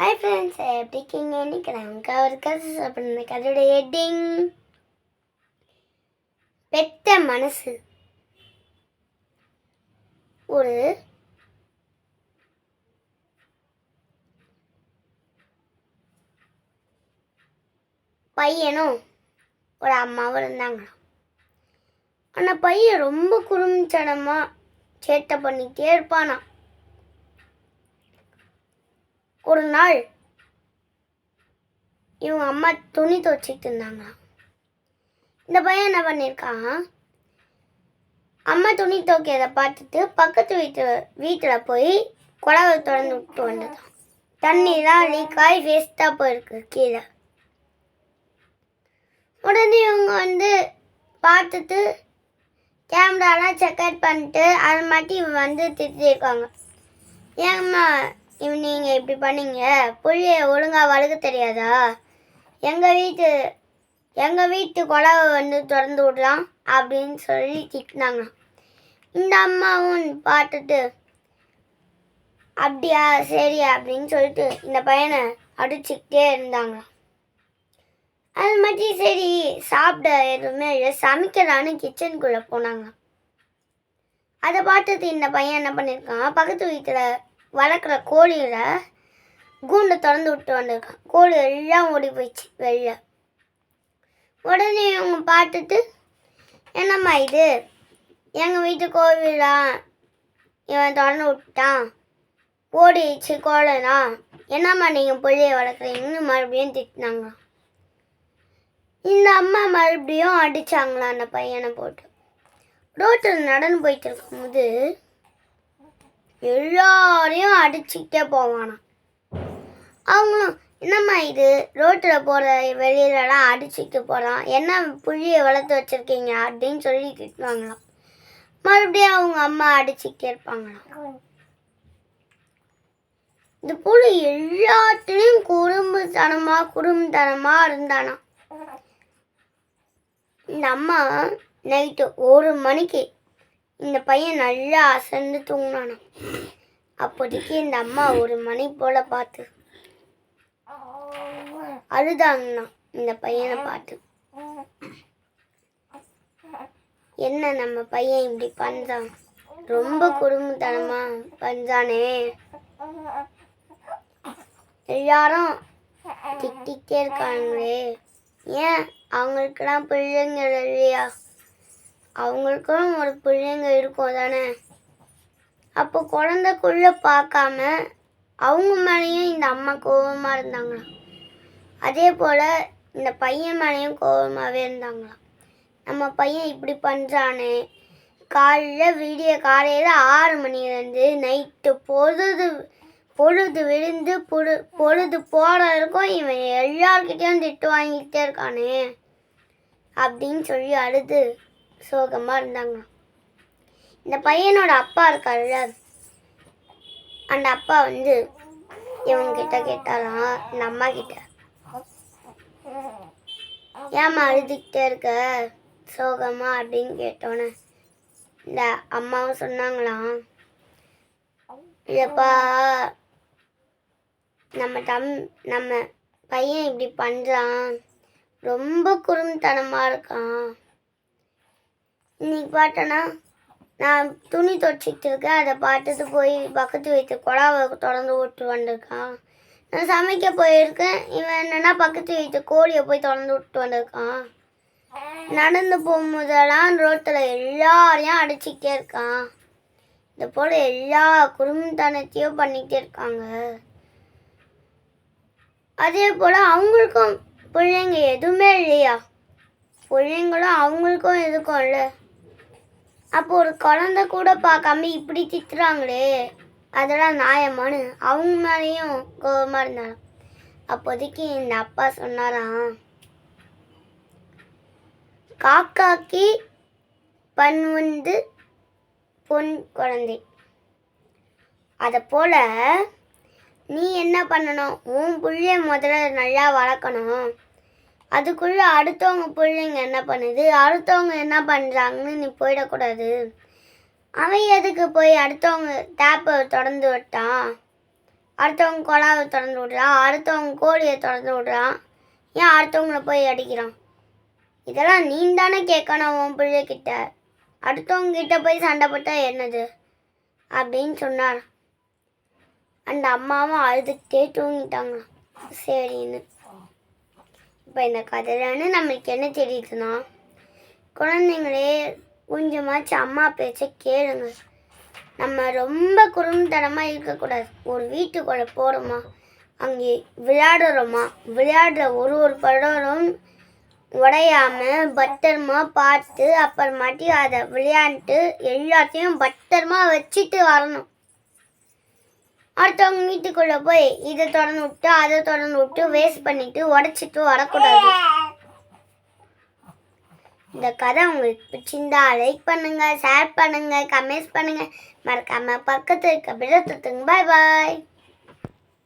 Hi friends எப்படி இருக்கீங்க? இன்னைக்கு நாங்கள் ஒரு கதை சாப்பிட்ற கதையோட ஹெட்டிங் பெத்த மனசு. ஒரு பையனும் ஒரு அம்மாவும் இருந்தாங்களாம். அந்த பையன் ரொம்ப குறும்புத்தனமாக சேட்டை பண்ணிக்கிட்டே இருப்பானாம். ஒரு நாள் இவங்க அம்மா துணி துவச்சிட்டு இருந்தாங்களாம் இந்த பையன் என்ன பண்ணியிருக்கான் அம்மா துணி துவைக்கிறத பார்த்துட்டு பக்கத்து வீட்டு வீட்டில் போய் குழவை திறந்து விட்டு வந்ததான் தண்ணிலாம் லீக் ஆகி வேஸ்ட்டாக போயிருக்கு கீழே. உடனே இவங்க வந்து பார்த்துட்டு கேமராலாம் செக் அவுட் பண்ணிட்டு அது மாட்டி வந்து திட்டிருக்காங்க. ஏம்மா நீங்கள் இப்படி பண்ணீங்க? புள்ளிய ஒழுங்காக வளர்க்க தெரியாதா? எங்கள் வீட்டு எங்கள் வீட்டு குழவை வந்து திறந்து விடலாம் அப்படின்னு சொல்லி திட்டினாங்க. இந்த அம்மாவும் பார்த்துட்டு அப்படியா சரி அப்படின்னு சொல்லிட்டு இந்த பையனை அடிச்சுக்கிட்டே இருந்தாங்க. அது மாதிரி சரி சாப்பிட எதுவுமே இல்லை. சமைக்கலான்னு கிச்சனுக்குள்ளே போனாங்க. அதை பார்த்தது இந்த பையன் என்ன பண்ணியிருக்கான்? பக்கத்து வீட்டில் வளர்க்குற கோழியில் கூண்டை திறந்து விட்டு வந்திருக்கான். கோழி எல்லாம் ஓடி போயிடுச்சு வெளில. உடனே இவங்க பார்த்துட்டு என்னம்மா இது? எங்கள் வீட்டு கோவிலா இவன் திறந்து விட்டான். ஓடிடுச்சு கோழிலாம் என்னம்மா நீங்கள் பிள்ளைய வளர்க்குறீங்கன்னு மறுபடியும் திட்டினாங்க இந்த அம்மா மறுபடியும் அடித்தாங்களா அந்த பையனை போட்டு. ரோட்டில் நடந்து போயிட்டு இருக்கும்போது எல்லாரையும் அடிச்சுக்கிட்டே போவானா. அவங்களும் என்னம்மா இது? ரோட்டில் போகிற வெளியிலலாம் அடிச்சுட்டு போகிறான் என்ன புள்ளியை வளர்த்து வச்சுருக்கீங்க? அப்படின்னு சொல்லி திட்டுவாங்களாம். மறுபடியும் அவங்க அம்மா அடிச்சுக்கிட்டே இருப்பாங்களாம். இந்த புலி எல்லாத்துலேயும் குறும்புத்தனமாக குறும்புத்தனமாக இருந்தானா. இந்த அம்மா நைட்டு ஒரு மணிக்கு இந்த பையன் நல்லா அசந்து தூங்கினானா அப்போதைக்கு இந்த அம்மா ஒரு மணி போல் பார்த்து அழுதாங்கண்ணா இந்த பையனை பார்த்து. என்ன நம்ம பையன் இப்படி பண்ணுறான் ரொம்ப குடும்பத்தனமா பண்ணுறானே எல்லாரும் திட்டிகிட்டே இருக்காங்களே. ஏன்? அவங்களுக்கெல்லாம் பிள்ளைங்க இல்லையா? அவங்களுக்கும் ஒரு பிள்ளைங்க இருக்கும் தானே? அப்போ குழந்தைக்குள்ள பார்க்காம அவங்க மேலேயும் இந்த அம்மா கோபமாக இருந்தாங்களாம். அதே போல் இந்த பையன் மேலேயும் கோபமாகவே இருந்தாங்களாம். நம்ம பையன் இப்படி பண்ணுறானே காலையில் விடிய காலையில் ஆறு மணிலேருந்து நைட்டு பொழுது பொழுது விழுந்து பொழு பொழுது போகிற வரைக்கும் இவன் எல்லார்கிட்டேயும் திட்டு வாங்கிட்டே இருக்கானே அப்படின்னு சொல்லி அழுது சோகமாக இருந்தாங்களாம். இந்த பையனோட அப்பா இருக்கார்ல அந்த அப்பா வந்து இவங்கிட்ட கேட்டாலாம் இந்த அம்மா கிட்ட. ஏம்மா அழுதுகிட்டே இருக்க? சோகமா அப்படின்னு கேட்டோன்னே. இந்த அம்மாவும் சொன்னாங்களாம் இல்லைப்பா நம்ம தம் நம்ம பையன் இப்படி பண்ணுறான் ரொம்ப குறும்புத்தனமாக இருக்கான். இன்னைக்கு பார்த்தோன்னா நான் துணி துவைச்சிக்கிட்டு இருக்கேன் அதை பார்த்துட்டு போய் பக்கத்து வீட்டு குழாவை தொடர்ந்து விட்டு வந்திருக்கான். நான் சமைக்க போயிருக்கேன். இவன் என்னென்னா பக்கத்து வீட்டு கோழியை போய் தொடர்ந்து விட்டு வந்திருக்கான். நடந்து போகும்போதெல்லாம் ரோட்டில் எல்லாரையும் அடிச்சுக்கிட்டே இருக்கான். இந்த போல் எல்லா குடும்பத்தனத்தையும் பண்ணிக்கிட்டே இருக்காங்க. அதே போல் அவங்களுக்கும் பிள்ளைங்க எதுவுமே இல்லையா? பிள்ளைங்களும் அவங்களுக்கும் இருக்கும்ல அப்போ ஒரு குழந்தை கூட பார்க்காம இப்படி திட்டுறாங்களே. அதெல்லாம் நியாயமானு அவங்க மேலேயும் கோபமாக இருந்தாங்க. அப்போதைக்கு இந்த அப்பா சொன்னாராம். காக்காக்கு பண் வந்து பொன் குழந்தை. அதை போல் நீ என்ன பண்ணணும்? உன் பிள்ளைய முதல்ல நல்லா வளர்க்கணும். அதுக்குள்ளே அடுத்தவங்க பிள்ளைங்க என்ன பண்ணுது? அடுத்தவங்க என்ன பண்ணுறாங்கன்னு நீ போயிடக்கூடாது. அவன் எதுக்கு போய் அடுத்தவங்க டேப்பை திறந்து விட்டான் அடுத்தவங்க குழாவை திறந்து விடுறான் அடுத்தவங்க கோழியை திறந்து விடுறான் ஏன் அடுத்தவங்கள போய் அடிக்கிறான்? இதெல்லாம் நீ தானே கேட்கணும் உன் பிள்ளைக்கிட்ட அடுத்தவங்க கிட்ட போய் சண்டை போட்டா என்னது? அப்படின்னு சொன்னார் அந்த அம்மாவும் அழுதுகிட்டே தூங்கிட்டாங்க சரின்னு. இப்போ இந்த கதையிலன்னு நம்மளுக்கு என்ன தெரியுதுன்னா குழந்தைங்களே கொஞ்சமாச்சும் அம்மா பேச்ச கேளுங்க. நம்ம ரொம்ப குறும்புத்தனமாக இருக்கக்கூடாது. ஒரு வீட்டுக்குள்ளே போகிறோமா அங்கே விளையாடுறோமா விளையாடுற ஒரு ஒரு படரும் உடையாமல் பத்திரமா பார்த்து அப்புறமாட்டி அதை விளையாண்டுட்டு எல்லாத்தையும் பத்திரமா வச்சுட்டு வரணும். அடுத்தவங்க வீட்டுக்குள்ள போய் இதை திறந்து விட்டு அதை திறந்து விட்டு வேஸ்ட் பண்ணிட்டு உடச்சிட்டு வரக்கூடாது. இந்த கதை உங்களுக்கு பிடிச்சிருந்தா லைக் பண்ணுங்கள் ஷேர் பண்ணுங்கள் கமெண்ட்ஸ் பண்ணுங்கள் மறக்காமல் பக்கத்தில் இருக்க பிள்ளை பாய் பாய்